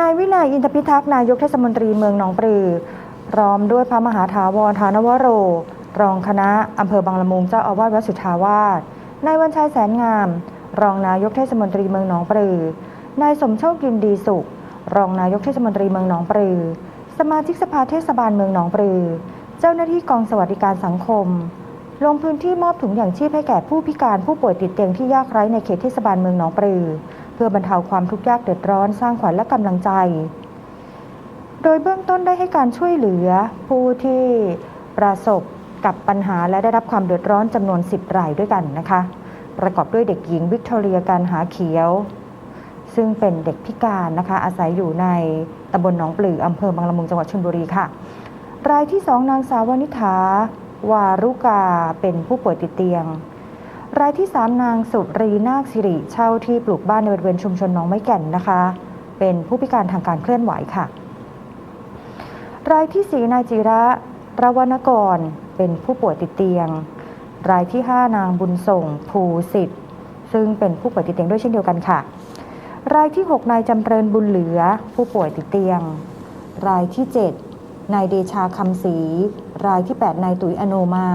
นายวินัยอินทพิทักษ์นายกเทศมนตรีเมืองหนองปลือพร้อมด้วยพระมหาถาวรฐานวโร รองคณะอำเภอบางละมุงเจ้าอาวาสวัดสุทาวาสนายวันชัยแสนงาม รองนายกเทศมนตรีเมืองหนองปลือนายสมโชคยินดีสุข รองนายกเทศมนตรีเมืองหนองปลือ สมาชิกสภาเทศบาลเมืองหนองปลือ เจ้าหน้าที่กองสวัสดิการสังคม ลงพื้นที่มอบถุงอย่างชีพให้แก่ผู้พิการผู้ป่วยติดเตียงที่ยากไร้ในเขตเทศบาลเมืองหนองปลือ เพื่อบรรเทาความทุกข์ยากเดือดร้อนสร้างขวัญและกำลังใจ โดยเบื้องต้นได้ให้การช่วยเหลือผู้ที่ประสบกับปัญหาและได้รับความเดือดร้อนจำนวน 10 รายด้วยกันนะคะ ประกอบด้วยเด็กหญิงวิกตอเรียการหาเขียว ซึ่งเป็นเด็กพิการนะคะ อาศัยอยู่ในตำบลหนองปลืออำเภอบางละมุงจังหวัดชลบุรีค่ะ รายที่สองนางสาววนิฐาวารุกาเป็นผู้ป่วยติดเตียง รายที่สามนางสุรีนาคสิริเช่าที่ปลูกบ้านในบริเวณชุมชนหนองไม้แก่นนะคะ เป็นผู้พิการทางการเคลื่อนไหวค่ะ รายที่สี่นายจิระระวนกร เป็นผู้ป่วยติดเตียง รายที่ 5 นางบุญส่งภูสิทธิ์ ซึ่งเป็นผู้ป่วยติดเตียงด้วยเช่นเดียวกันค่ะ รายที่ 6 นายจำเริญบุญเหลือ ผู้ป่วยติดเตียง รายที่ 7 นายเดชาคำศรีรายที่ 8 นายตุ๋ยอโนมา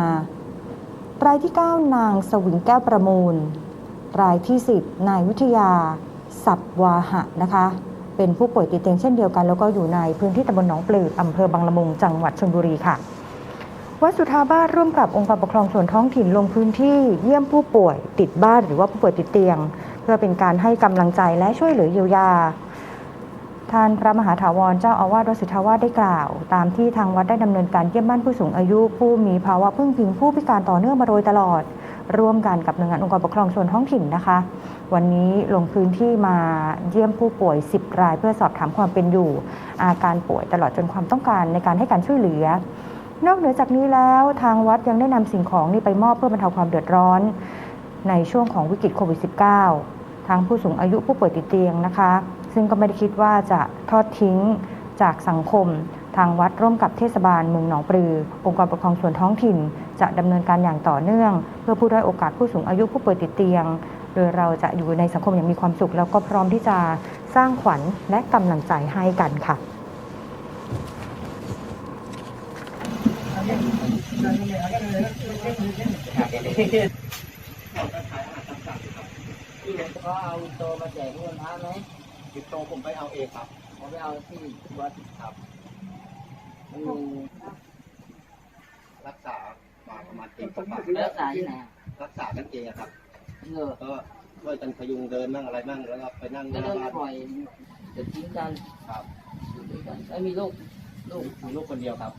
รายที่ 9 นางสวิงแก้วประมูล รายที่ 10 นายวิทยา สับวาหะนะคะ เป็นผู้ป่วยติดเตียงเช่นเดียวกัน แล้วก็อยู่ในพื้นที่ตำบลหนองปลืออำเภอบางละมุงจังหวัดชลบุรีค่ะวัดสุทธาบ้านร่วมกับองค์การปกครองส่วนท้องถิ่นลงพื้นที่เยี่ยมผู้ป่วยติดบ้านหรือว่าผู้ป่วยติดเตียง เพื่อเป็นการให้กำลังใจและช่วยเหลือเยียวยา ท่านพระมหาถาวรเจ้าอาวาสวัดสุทธาวาสได้กล่าว ตามที่ทางวัดได้ดำเนินการเยี่ยมบ้านผู้สูงอายุ ผู้มีภาวะพึ่งพิงผู้พิการต่อเนื่องมาโดยตลอด ร่วมกันกับหน่วยงานองค์กรปกครองส่วนท้องถิ่นนะคะ วันนี้ลงพื้นที่มาเยี่ยมผู้ป่วย 10 ราย เพื่อสอบถามความเป็นอยู่ อาการป่วยตลอดจนความต้องการในการให้การช่วยเหลือนอกเหนือจากนี้แล้วทางวัดยังได้นำสิ่งของนี่ไปมอบเพื่อบรรเทาความเดือดร้อน ในช่วงของวิกฤตโควิด -19 ทางผู้สูงอายุผู้ป่วยติดเตียงนะคะ ซึ่งก็ไม่ได้คิดว่าจะทอดทิ้งจากสังคม ทางวัดร่วมกับเทศบาลเมืองหนองปลือ องค์กรปกครองส่วนท้องถิ่น จะดำเนินการอย่างต่อเนื่อง เพื่อผู้ด้อยโอกาสผู้สูงอายุผู้ป่วยติดเตียง โดยเราจะอยู่ในสังคมอย่างมีความสุข แล้วก็พร้อมที่จะสร้างขวัญและกำลังใจให้กันค่ะเขาเอาโตมาแจกเงินพระไหม ติดโตผมไปเอาเองครับเขาไปเอาที่วัดครับมันมีรักษามาประมาณปีกว่ารักษาที่ไหนอะรักษากันเองอะครับ เออก็ช่วยกันพยุงเดินมั่งอะไรมั่งแล้วก็ไปนั่งหก็น้าเดินบ้านปล่อยจะทิ้งกันครับอยู่ด้วยกันแล้วมีลูกลูกมีลูกคนเดียวครับ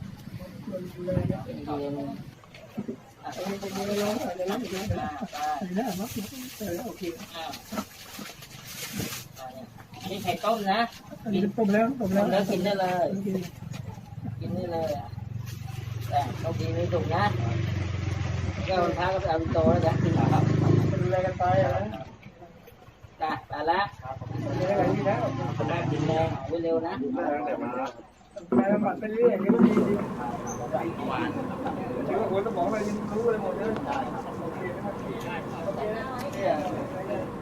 เป็นเรียนอะเป็นเป็นเรียนอะได้โอเค อะอะ เนี่ยอันนี้ไข่ต้มนะกินต้มแล้วต้มต้แล้วมแล้วกินได้เลย กินได้เลยอะแต่โชคดีไม่ถูกนะแก้วมันพาก็ไปเอาโตแล้วจ้ะครับเป็นอะไรกันไปอะจ้ะไปละมีอะไรนี่แล้วกินแรงเร็วๆนะไปบำบัดไปเรื่อยนี่ก็ดีดีถือว่าหัวสมองอะไรยังรู้อะไรหมดเลยโอเคนะครับโอเคนะ